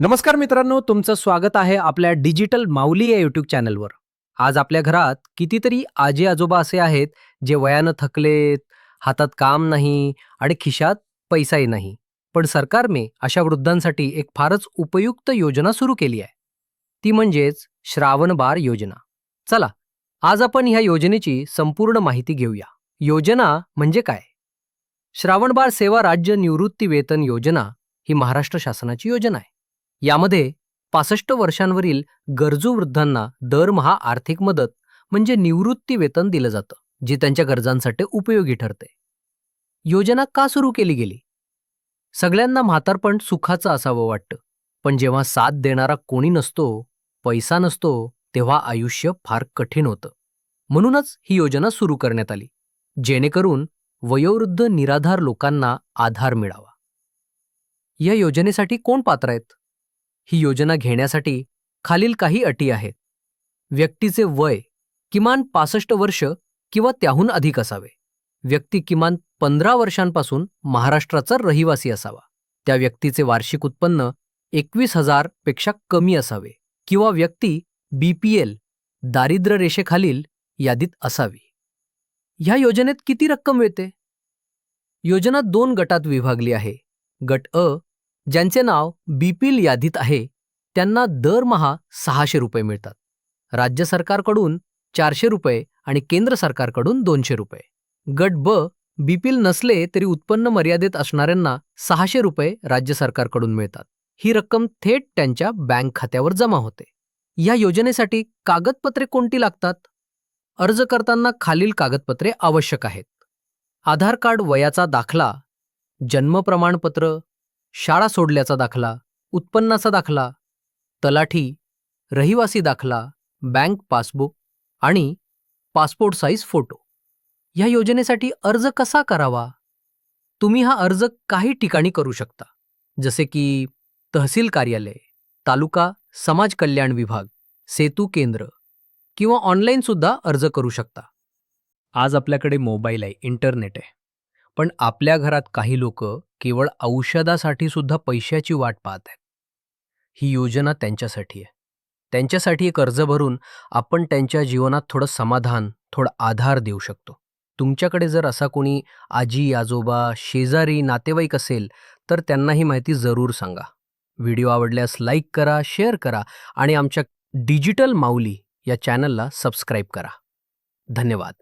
नमस्कार मित्रांनो तुमचं स्वागत आहे आपल्या डिजिटल माऊली या युट्यूब चॅनलवर. आज आपल्या घरात कितीतरी आजी आजोबा असे आहेत जे वयानं थकलेत हातात काम नाही आणि खिशात पैसाही नाही. पण सरकारने अशा वृद्धांसाठी एक फारच उपयुक्त योजना सुरू केली आहे. ती म्हणजेच श्रावणबार योजना. चला आज आपण ह्या योजनेची संपूर्ण माहिती घेऊया. योजना म्हणजे काय? श्रावणबाळ सेवा राज्य निवृत्ती वेतन योजना ही महाराष्ट्र शासनाची योजना आहे. यामध्ये पासष्ट वर्षांवरील गरजू वृद्धांना दरमहा आर्थिक मदत म्हणजे निवृत्ती वेतन दिलं जातं जे त्यांच्या गरजांसाठी उपयोगी ठरते. योजना का सुरू केली गेली? सगळ्यांना म्हातारपण सुखाचं असावं वाटतं पण जेव्हा साथ देणारा कोणी नसतो पैसा नसतो तेव्हा आयुष्य फार कठीण होतं. म्हणूनच ही योजना सुरू करण्यात आली जेणेकरून वयोवृद्ध निराधार लोकांना आधार मिळावा. या योजनेसाठी कोण पात्र आहेत? ही योजना घेण्यासाठी खालील काही अटी आहेत. व्यक्तीचे वय किमान पासष्ट वर्ष किंवा त्याहून अधिक असावे. व्यक्ती किमान पंधरा वर्षांपासून महाराष्ट्राचा रहिवासी असावा. त्या व्यक्तीचे वार्षिक उत्पन्न एकवीस हजारपेक्षा कमी असावे किंवा व्यक्ती बीपीएल दारिद्र्य रेषेखालील यादीत असावी. ह्या योजनेत किती रक्कम मिळते? योजना दोन गटात विभागली आहे. गट अ ज्यांचे नाव बीपील यादीत आहे त्यांना दरमहा सहाशे रुपये मिळतात. राज्य सरकारकडून चारशे रुपये आणि केंद्र सरकारकडून दोनशे रुपये. गट ब बीपील नसले तरी उत्पन्न मर्यादेत असणाऱ्यांना सहाशे रुपये राज्य सरकारकडून मिळतात. ही रक्कम थेट त्यांच्या बँक खात्यावर जमा होते. या योजनेसाठी कागदपत्रे कोणती लागतात? अर्ज करताना खालील कागदपत्रे आवश्यक आहेत. आधार कार्ड वयाचा दाखला जन्म प्रमाणपत्र शाळा सोडल्याचा दाखला उत्पन्नाचा दाखला तलाठी रहिवासी दाखला बँक पासबुक आणि पासपोर्ट साईज फोटो. ह्या योजनेसाठी अर्ज कसा करावा? तुम्ही हा अर्ज काही ठिकाणी करू शकता जसे की तहसील कार्यालय तालुका समाज कल्याण विभाग सेतू केंद्र किंवा ऑनलाईनसुद्धा अर्ज करू शकता. आज आपल्याकडे मोबाईल आहे इंटरनेट आहे. पण आपल्या घरात काही लोक केवळ औषधासाठी सुद्धा पैशाची वाट पाहत आहेत. ही योजना त्यांच्यासाठी आहे. त्यांच्यासाठी एक अर्ज भरून आपण त्यांच्या जीवनात थोडं समाधान थोडा आधार देऊ शकतो. तुमच्याकडे जर असा कोणी आजी आजोबा शेजारी नातेवाईक असेल तर त्यांना ही माहिती जरूर सांगा. व्हिडिओ आवडल्यास लाईक करा शेअर करा आणि आमच्या डिजिटल माऊली या चॅनलला सबस्क्राईब करा. धन्यवाद.